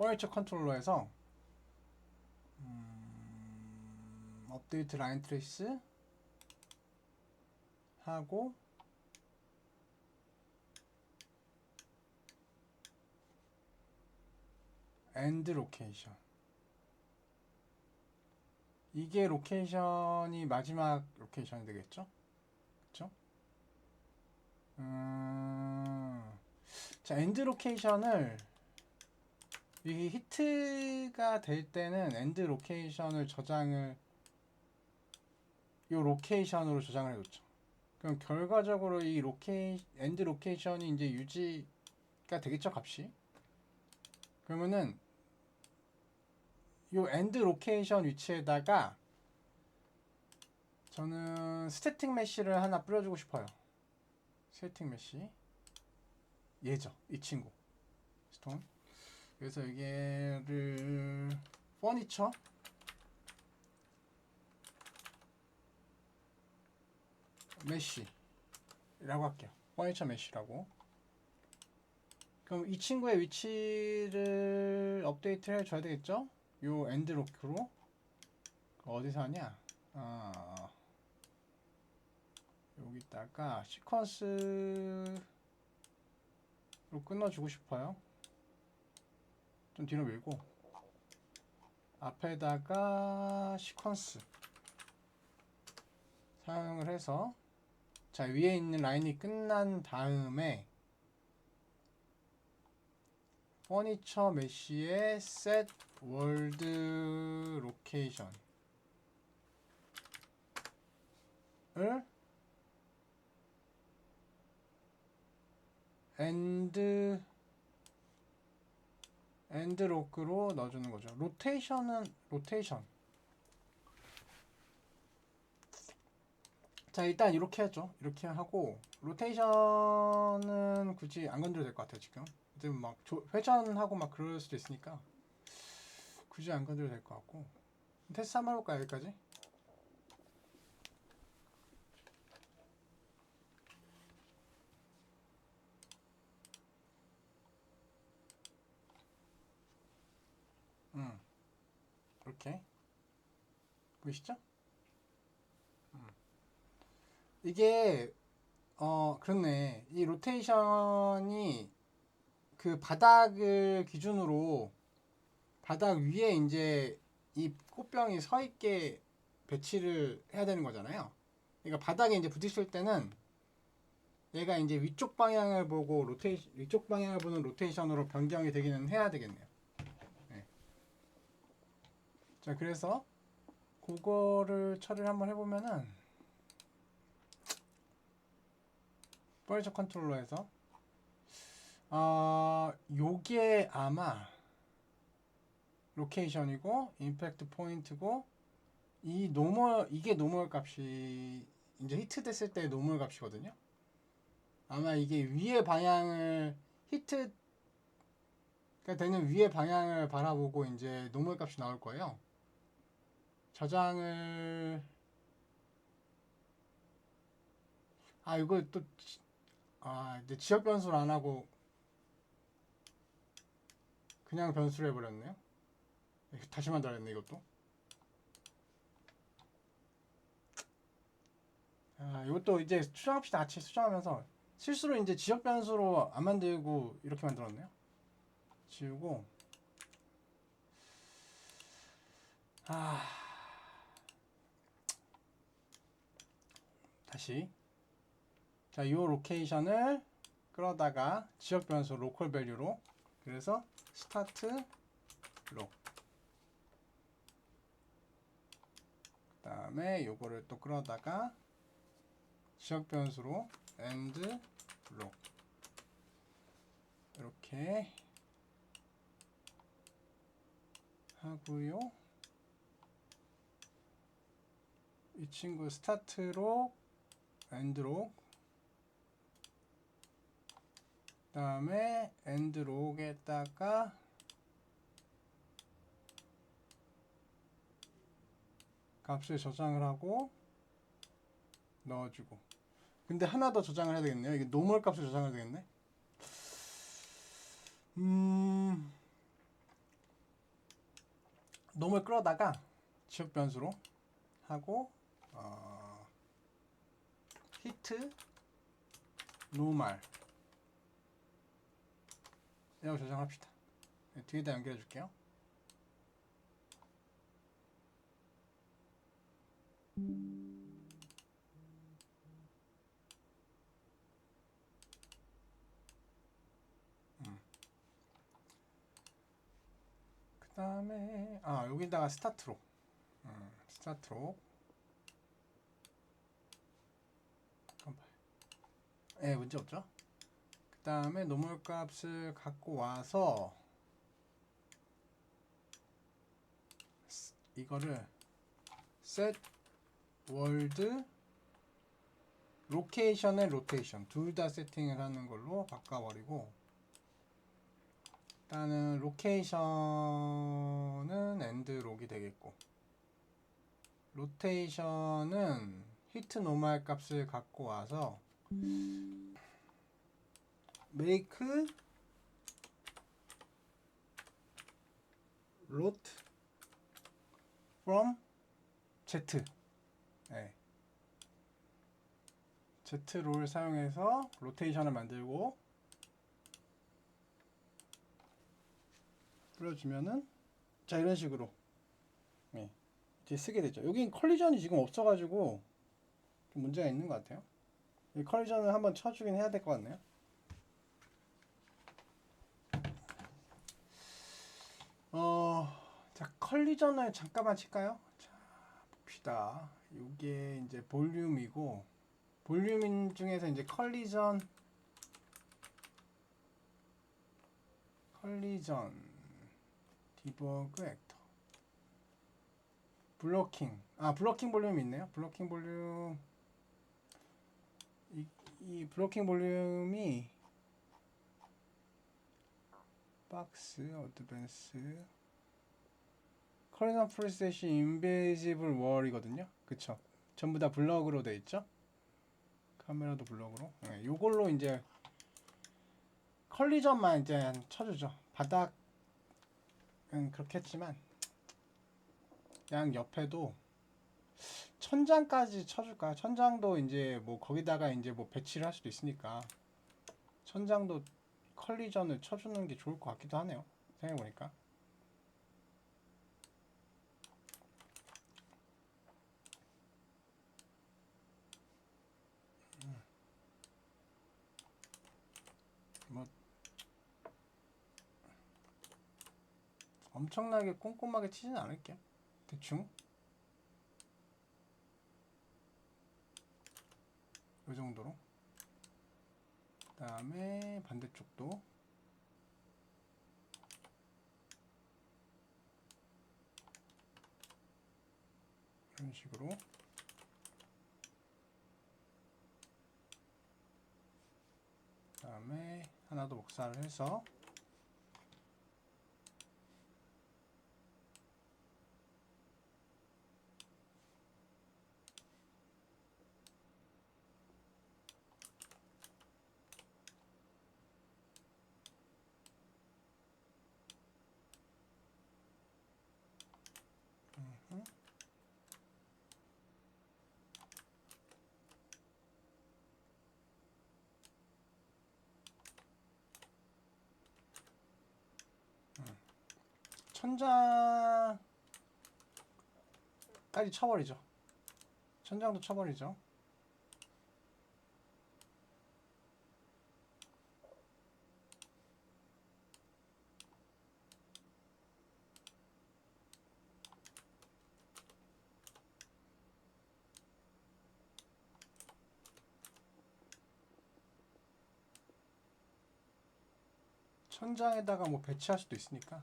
포인처 컨트롤러에서 음, 업데이트 라인 트레이스 하고 엔드 로케이션 이게 로케이션이 마지막 로케이션이 되겠죠? 그쵸? 음, 자, 엔드 로케이션을 이게 히트가 될 때는 엔드 로케이션을 저장을 이 로케이션으로 저장을 해뒀죠. 그럼 결과적으로 이 로케이 엔드 로케이션이 이제 유지가 되겠죠, 값이. 그러면은 요 엔드 로케이션 위치에다가 저는 스태틱 메쉬를 하나 뿌려주고 싶어요. 스태틱 메쉬 얘죠, 이 친구 스톤. 그래서 이게를 퍼니처 메쉬라고 할게요. 퍼니처 메쉬라고. 그럼 이 친구의 위치를 업데이트를 해줘야 되겠죠? 요 엔드 로크로 어디서 하냐? 아, 여기다가 시퀀스로 끊어주고 싶어요. 좀 뒤로 밀고 앞에다가 시퀀스 사용을 해서 자 위에 있는 라인이 끝난 다음에 퍼니처 메쉬의 set world location을 and 엔드 로크로 넣어주는 거죠. 로테이션은 로테이션. 자 일단 이렇게 하죠. 이렇게 하고 로테이션은 굳이 안 건드려도 될 것 같아요 지금. 지금 막 조- 회전하고 막 그럴 수도 있으니까 굳이 안 건드려도 될 것 같고 테스트 한번 해볼까요 여기까지? 음. 이렇게 보이시죠? 음. 이게 어 그렇네. 이 로테이션이 그 바닥을 기준으로 바닥 위에 이제 이 꽃병이 서 있게 배치를 해야 되는 거잖아요. 그러니까 바닥에 이제 부딪힐 때는 얘가 이제 위쪽 방향을 보고 로테이 위쪽 방향을 보는 로테이션으로 변경이 되기는 해야 되겠네요. 자 그래서 그거를 처리를 한번 해보면은 퍼니처 컨트롤러에서 아 요게 아마 로케이션이고 임팩트 포인트고 이 노멀 이게 노멀 값이 이제 히트 됐을 때 노멀 값이거든요. 아마 이게 위의 방향을 히트가 되는 위의 방향을 바라보고 이제 노멀 값이 나올 거예요. 저장을 아 이거 또아 이제 지역 변수를 안 하고 그냥 변수를 해버렸네요. 다시 만들어야겠네 이것도. 아 이것도 이제 수정합시다 같이 수정하면서 실수로 이제 지역 변수로 안 만들고 이렇게 만들었네요. 지우고 아 다시. 자, 이 로케이션을 끌어다가 지역 변수 로컬 밸류로. 그래서 스타트 록 그다음에 요거를 또 끌어다가 지역 변수로 end 록 이렇게 하고요. 이 친구 스타트로 엔드록 그 다음에 엔드록에다가 값을 저장을 하고 넣어주고. 근데 하나 더 저장을 해야 되겠네요. 이게 노멀 값을 저장해야 되겠네. 음 놈을 끌어다가 지역 변수로 하고 어, 히트 노말 이라고 저장합시다. 네, 뒤에다 연결해 줄게요. 그 다음에 아 여기다가 스타트로 음, 스타트로 예 문제 없죠? 그 다음에 노멀 값을 갖고 와서 스- 이거를 set world 로케이션의 로테이션 둘 다 세팅을 하는 걸로 바꿔버리고 일단은 로케이션은 엔드 록이 되겠고 로테이션은 히트 노멀 값을 갖고 와서 make rot from z 네. z롤을 사용해서 로테이션을 만들고 뿌려주면은 자 이런 식으로 네. 이제 쓰게 되죠. 여긴 컬리전이 지금 없어가지고 좀 문제가 있는 것 같아요. 이 컬리전을 한번 쳐주긴 해야 될 것 같네요. 어, 자 컬리전을 잠깐만 칠까요? 자 봅시다. 이게 이제 볼륨이고 볼륨 중에서 이제 컬리전 컬리전 디버그 액터 블로킹 아 블로킹 볼륨 있네요 블로킹 볼륨 이, 이 블로킹 볼륨이 박스 어드밴스 커리전 프리셋이 인베이지블 월이거든요. 그쵸? 전부 다 블럭으로 돼 있죠? 카메라도 블럭으로. 네, 요걸로 이제 컬리전만 이제 쳐주죠. 바닥은 그렇겠지만 양 옆에도 천장까지 쳐줄까요? 천장도 이제 뭐 거기다가 이제 뭐 배치를 할 수도 있으니까 천장도 컬리전을 쳐주는 게 좋을 것 같기도 하네요. 생각해보니까. 음. 뭐 엄청나게 꼼꼼하게 치진 않을게요. 대충 이 정도로. 그 다음에 반대쪽도. 이런 식으로. 그 다음에 하나 더 복사를 해서 음흠. 음. 천장까지 쳐버리죠. 천장도 쳐버리죠. 천장에다가 뭐 배치할 수도 있으니까.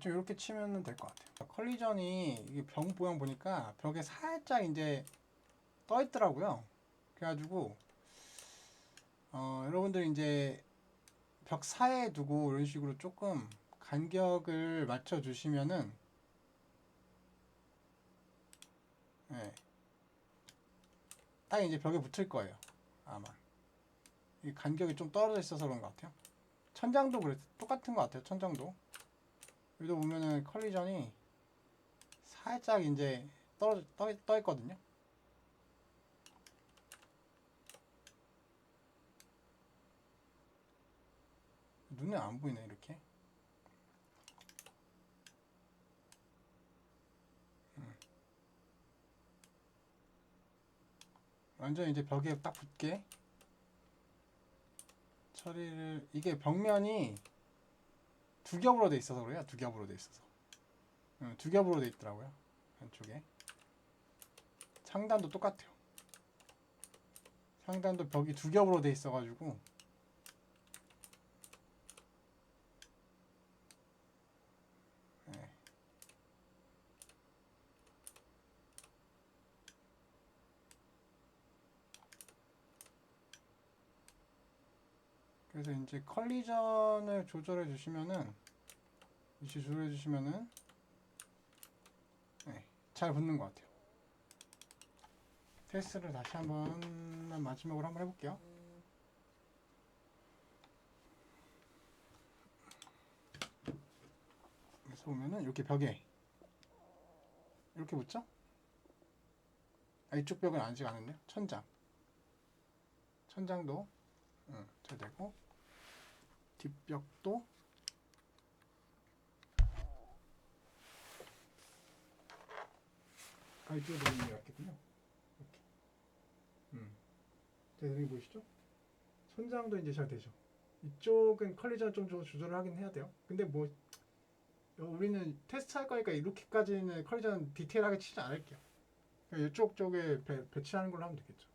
대충 이렇게 치면 될 것 같아요. 컬리전이 이게 벽 모양 보니까 벽에 살짝 이제 떠 있더라고요. 그래가지고 어, 여러분들 이제 벽 사이에 두고 이런 식으로 조금 간격을 맞춰 주시면은 네. 딱 이제 벽에 붙을 거예요. 아마 이 간격이 좀 떨어져 있어서 그런 것 같아요. 천장도 그래 똑같은 것 같아요. 천장도 여기도 보면은 컬리전이 살짝 이제 떨어져 떠, 떠 있거든요. 눈에 안 보이네 이렇게. 음. 완전 이제 벽에 딱 붙게 처리를 이게 벽면이 두 겹으로 돼 있어서 그래요. 두 겹으로 돼 있어서. 응, 두 겹으로 돼 있더라고요. 한쪽에. 상단도 똑같아요. 상단도 벽이 두 겹으로 돼 있어가지고 그래서 이제 컬리전을 조절해 주시면은 위치 조절해 주시면은 네, 잘 붙는 것 같아요. 테스트를 다시 한번 마지막으로 한번 해볼게요. 그래서 보면은 이렇게 벽에 이렇게 붙죠? 아, 이쪽 벽은 아직 안 했네요. 천장. 천장도 응, 잘 되고 뒷벽도 아 이쪽에 들어있는 게 같겠군요. 이렇게. 음. 대등이 보이시죠? 천장도 이제 잘 되죠. 이쪽은 컬리전 좀 조- 조절을 하긴 해야 돼요. 근데 뭐 어, 우리는 테스트 할 거니까 이렇게까지는 컬리전 디테일하게 치지 않을게요. 이쪽 쪽에 배, 배치하는 걸로 하면 되겠죠.